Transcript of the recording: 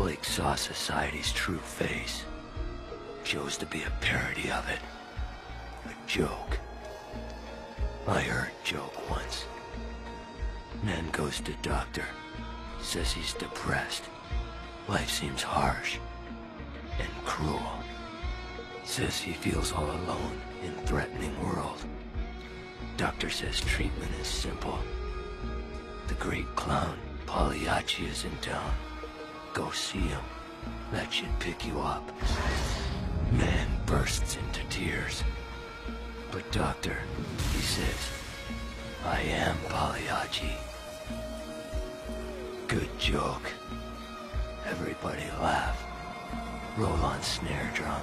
Blake saw society's true face. Chose to be a parody of it. A joke. I heard joke once. Man goes to doctor. Says he's depressed. Life seems harsh. And cruel. Says he feels all alone in threatening world. Doctor says treatment is simple. The great clown, Pagliacci, is in town. Go see him. That should pick you up. Man bursts into tears. But doctor, he says, I am Pagliacci. Good joke. Everybody laugh. Roll on snare drum.